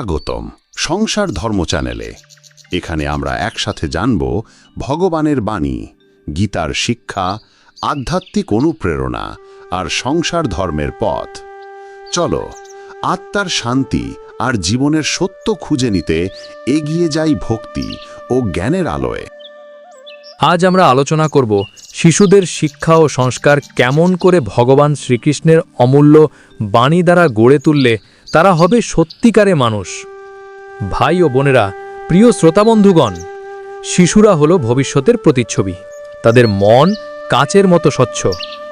আগতম সংসার ধর্ম চ্যানেলে। এখানে আমরা একসাথে জানব ভগবানের বাণী, গীতার শিক্ষা, আধ্যাত্মিক অনুপ্রেরণা আর সংসার ধর্মের পথ। চলো, আত্মার শান্তি আর জীবনের সত্য খুঁজে নিতে এগিয়ে যাই ভক্তি ও জ্ঞানের আলোয়। আজ আমরা আলোচনা করব শিশুদের শিক্ষা ও সংস্কার কেমন করে ভগবান শ্রীকৃষ্ণের অমূল্য বাণী দ্বারা গড়ে তুললে তারা হবে সত্যিকারে মানুষ। ভাই ও বোনেরা, প্রিয় শ্রোতাবন্ধুগণ, শিশুরা হলো ভবিষ্যতের প্রতিচ্ছবি। তাদের মন কাচের মতো স্বচ্ছ।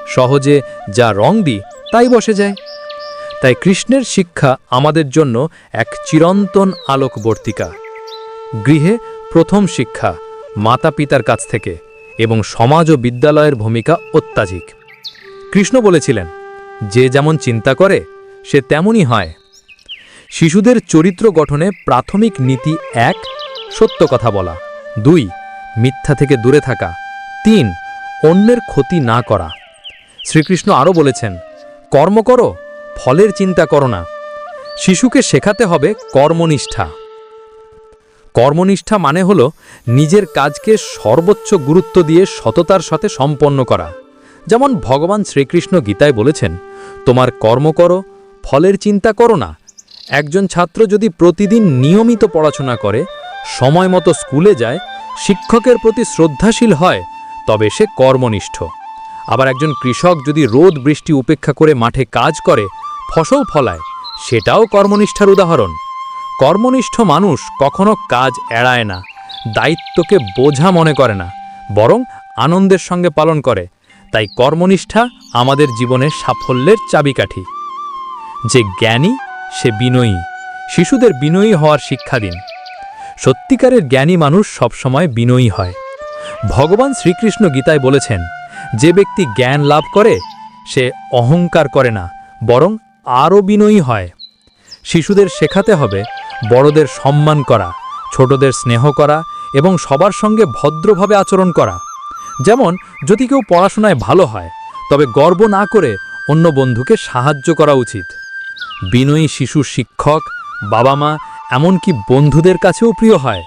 সহজে যা রং দিই, তাই বসে যায়। তাই কৃষ্ণের শিক্ষা আমাদের জন্য এক চিরন্তন আলোকবর্তিকা। গৃহে প্রথম শিক্ষা মাতা পিতার কাছ থেকে এবং সমাজ ও বিদ্যালয়ের ভূমিকা অত্যাধিক। কৃষ্ণ বলেছিলেন, যে যেমন চিন্তা করে, সে তেমনই হয়। শিশুদের চরিত্র গঠনে প্রাথমিক নীতি এক, সত্য কথা বলা। দুই, মিথ্যা থেকে দূরে থাকা। তিন, অন্যের ক্ষতি না করা। শ্রীকৃষ্ণ আরও বলেছেন, কর্ম করো, ফলের চিন্তা করো না। শিশুকে শেখাতে হবে কর্মনিষ্ঠা। কর্মনিষ্ঠা মানে হল নিজের কাজকে সর্বোচ্চ গুরুত্ব দিয়ে সততার সাথে সম্পন্ন করা। যেমন ভগবান শ্রীকৃষ্ণ গীতায় বলেছেন, তোমার কর্ম করো, ফলের চিন্তা করো না একজন ছাত্র যদি প্রতিদিন নিয়মিত পড়াশোনা করে, সময় মতো স্কুলে যায়, শিক্ষকের প্রতি শ্রদ্ধাশীল হয়, তবে সে কর্মনিষ্ঠ। আবার একজন কৃষক যদি রোদ বৃষ্টি উপেক্ষা করে মাঠে কাজ করে, ফসল ফলায়, সেটাও কর্মনিষ্ঠার উদাহরণ। কর্মনিষ্ঠ মানুষ কখনো কাজ এড়ায় না, দায়িত্বকে বোঝা মনে করে না, বরং আনন্দের সঙ্গে পালন করে। তাই কর্মনিষ্ঠা আমাদের জীবনের সাফল্যের চাবিকাঠি। যে জ্ঞানী সে বিনয়ী। শিশুদের বিনয়ী হওয়ার শিক্ষা দিন। সত্যিকারের জ্ঞানী মানুষ সবসময় বিনয়ী হয়। ভগবান শ্রীকৃষ্ণ গীতায় বলেছেন, যে ব্যক্তি জ্ঞান লাভ করে, সে অহংকার করে না, বরং আরও বিনয়ী হয়। শিশুদের শেখাতে হবে বড়দের সম্মান করা, ছোটদের স্নেহ করা এবং সবার সঙ্গে ভদ্রভাবে আচরণ করা। যেমন, যদি কেউ পড়াশোনায় ভালো হয়, তবে গর্ব না করে অন্য বন্ধুকে সাহায্য করা উচিত। বিনয়ী শিশু শিক্ষক বাবা মা এমনকি বন্ধুদের কাছেও প্রিয় হয়।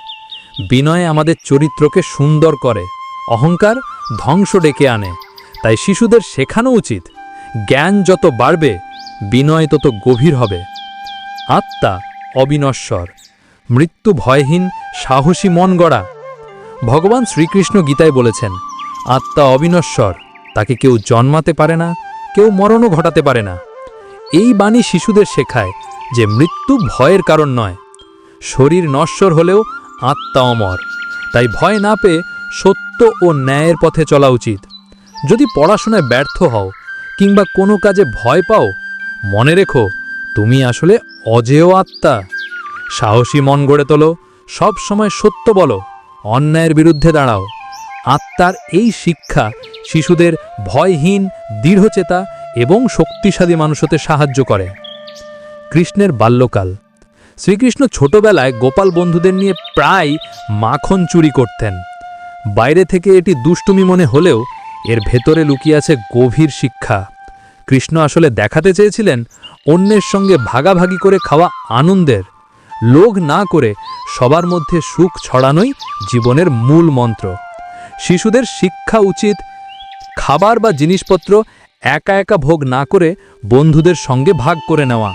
বিনয় আমাদের চরিত্রকে সুন্দর করে, অহংকার ধ্বংস ডেকে আনে। তাই শিশুদের শেখানো উচিত, জ্ঞান যত বাড়বে, বিনয় তত গভীর হবে। আত্মা অবিনশ্বর, মৃত্যু ভয়হীন, সাহসী মন গড়া। ভগবান শ্রীকৃষ্ণ গীতায় বলেছেন, আত্মা অবিনশ্বর, তাকে কেউ জন্মাতে পারে না, কেউ মরণও ঘটাতে পারে না। এই বাণী শিশুদের শেখায় যে মৃত্যু ভয়ের কারণ নয়। শরীর নশ্বর হলেও আত্মা অমর তাই ভয় না পেয়ে সত্য ও ন্যায়ের পথে চলা উচিত। যদি পড়াশোনায় ব্যর্থ হও কিংবা কোনো কাজে ভয় পাও, মনে রেখো তুমি আসলে অজেয় আত্মা। সাহসী মন গড়ে তোলো, সব সময় সত্য বলো, অন্যায়ের বিরুদ্ধে দাঁড়াও। আত্মার এই শিক্ষা শিশুদের ভয়হীন, দৃঢ়চেতা এবং শক্তিশালী মানুষ হতে সাহায্য করে। কৃষ্ণের বাল্যকাল। শ্রীকৃষ্ণ ছোটবেলায় গোপাল বন্ধুদের নিয়ে প্রায় মাখন চুরি করতেন। বাইরে থেকে এটি দুষ্টুমি মনে হলেও এর ভেতরে লুকিয়ে আছে গভীর শিক্ষা। কৃষ্ণ আসলে দেখাতে চেয়েছিলেন অন্যের সঙ্গে ভাগাভাগি করে খাওয়া আনন্দের। লোভ না করে সবার মধ্যে সুখ ছড়ানোই জীবনের মূল মন্ত্র। শিশুদের শিক্ষা উচিত খাবার বা জিনিসপত্র একা একা ভোগ না করে বন্ধুদের সঙ্গে ভাগ করে নেওয়া।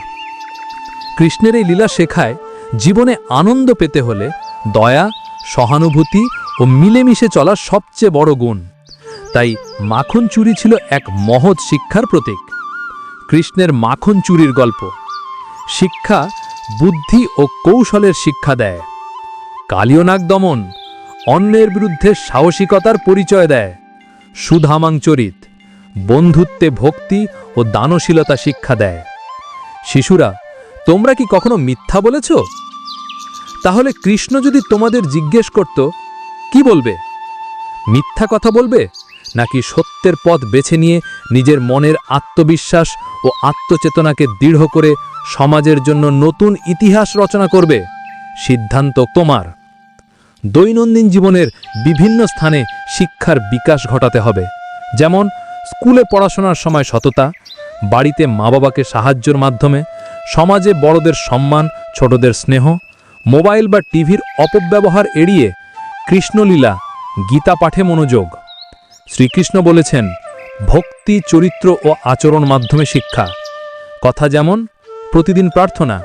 কৃষ্ণের এই লীলা শেখায় জীবনে আনন্দ পেতে হলে দয়া, সহানুভূতি ও মিলেমিশে চলা সবচেয়ে বড় গুণ। তাই মাখন চুরি ছিল এক মহৎ শিক্ষার প্রতীক। কৃষ্ণের মাখন চুরির গল্প। শিক্ষা, বুদ্ধি ও কৌশলের শিক্ষা দেয়। কালিয়নাগ দমন অন্যের বিরুদ্ধে সাহসিকতার পরিচয় দেয়। সুধামাংচরিত বন্ধুত্বে ভক্তি ও দানশীলতা শিক্ষা দেয়। শিশুরা, তোমরা কি কখনো মিথ্যা বলেছ? তাহলে কৃষ্ণ যদি তোমাদের জিজ্ঞেস করত, কি বলবে? মিথ্যা কথা বলবে, নাকি সত্যের পথ বেছে নিয়ে নিজের মনের আত্মবিশ্বাস ও আত্মচেতনাকে দৃঢ় করে সমাজের জন্য নতুন ইতিহাস রচনা করবে? সিদ্ধান্ত তোমার। দৈনন্দিন জীবনের বিভিন্ন স্থানে শিক্ষার বিকাশ ঘটাতে হবে। যেমন স্কুলে পড়াশোনার সময় সততা, বাড়িতে মা বাবাকে সাহায্যের মাধ্যমে, সমাজে বড়দের সম্মান, ছোটদের স্নেহ, মোবাইল বা টিভির অপব্যবহার এড়িয়ে কৃষ্ণলীলা, গীতা পাঠে মনোযোগ। শ্রীকৃষ্ণ বলেছেন, ভক্তি, চরিত্র ও আচরণ মাধ্যমে শিক্ষা। কথা যেমন, প্রতিদিন প্রার্থনা,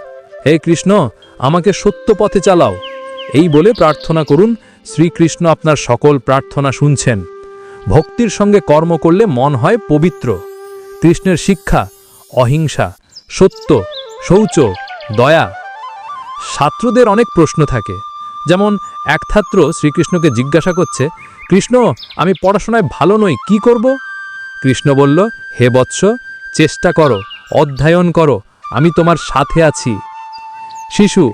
হে কৃষ্ণ, আমাকে সত্য পথে চালাও। এই বলে প্রার্থনা করুন শ্রীকৃষ্ণ আপনার সকল প্রার্থনা শুনছেন। ভক্তির সঙ্গে কর্ম করলে মন হয় পবিত্র। কৃষ্ণের শিক্ষা, অহিংসা, সত্য, শৌচ, দয়া। ছাত্রদের অনেক প্রশ্ন থাকে। যেমন, এক ছাত্র শ্রীকৃষ্ণকে জিজ্ঞাসা করছে, কৃষ্ণ, আমি পড়াশোনায় ভালো নই, কি করব? কৃষ্ণ বলল, হে বৎস, চেষ্টা করো, অধ্যয়ন করো, আমি তোমার সাথে আছি। শিশু,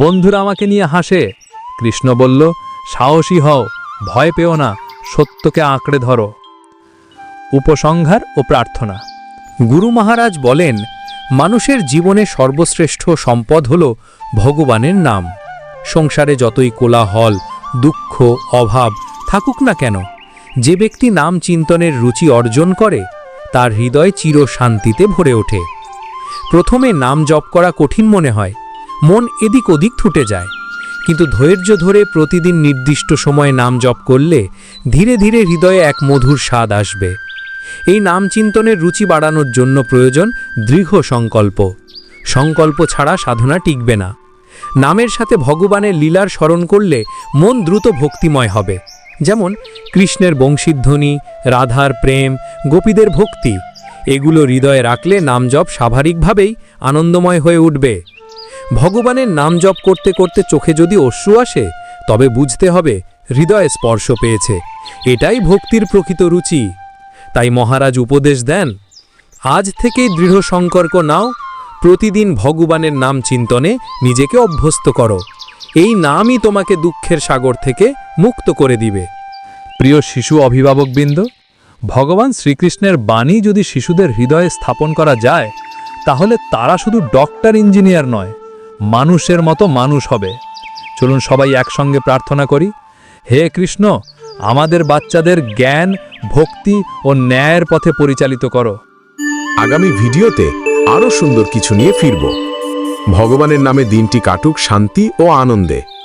বন্ধুরা আমাকে নিয়ে হাসে? কৃষ্ণ বলল, সাহসী হও, ভয় পেও না সত্যকে আঁকড়ে ধরো। উপসংহার ও প্রার্থনা। গুরু মহারাজ বলেন, মানুষের জীবনে সর্বশ্রেষ্ঠ সম্পদ হল ভগবানের নাম। সংসারে যতই কোলাহল, দুঃখ, অভাব থাকুক না কেন, যে ব্যক্তি নাম চিন্তনের রুচি অর্জন করে, তার হৃদয় চির শান্তিতে ভরে ওঠে। প্রথমে নাম জপ করা কঠিন মনে হয়, মন এদিক ওদিক ছুটে যায়। কিন্তু ধৈর্য ধরে প্রতিদিন নির্দিষ্ট সময়ে নাম জপ করলে ধীরে ধীরে হৃদয়ে এক মধুর স্বাদ আসবে। এই নাম চিন্তনের রুচি বাড়ানোর জন্য প্রয়োজন দৃঢ় সংকল্প। সংকল্প ছাড়া সাধনা টিকবে না। নামের সাথে ভগবানের লীলার স্মরণ করলে মন দ্রুত ভক্তিময় হবে। যেমন কৃষ্ণের বংশীধ্বনি, রাধার প্রেম, গোপীদের ভক্তি, এগুলো হৃদয়ে রাখলে নাম জপ স্বাভাবিকভাবেই আনন্দময় হয়ে উঠবে। ভগবানের নাম জপ করতে করতে চোখে যদি অশ্রু আসে, তবে বুঝতে হবে হৃদয়ে স্পর্শ পেয়েছে। এটাই ভক্তির প্রকৃত রুচি। তাই মহারাজ উপদেশ দেন, আজ থেকেই দৃঢ় সংকল্প নাও, প্রতিদিন ভগবানের নাম চিন্তনে নিজেকে অভ্যস্ত করো। এই নামই তোমাকে দুঃখের সাগর থেকে মুক্ত করে দিবে। প্রিয় শিশু অভিভাবকবৃন্দ, ভগবান শ্রীকৃষ্ণের বাণী যদি শিশুদের হৃদয়ে স্থাপন করা যায়, তাহলে তারা শুধু ডক্টর ইঞ্জিনিয়ার নয় মানুষের মতো মানুষ হবে। চলুন সবাই একসঙ্গে প্রার্থনা করি, হে কৃষ্ণ, আমাদের বাচ্চাদের জ্ঞান, ভক্তি ও ন্যায়ের পথে পরিচালিত করো। আগামী ভিডিওতে আরও সুন্দর কিছু নিয়ে ফিরব। ভগবানের নামে দিনটি কাটুক শান্তি ও আনন্দে।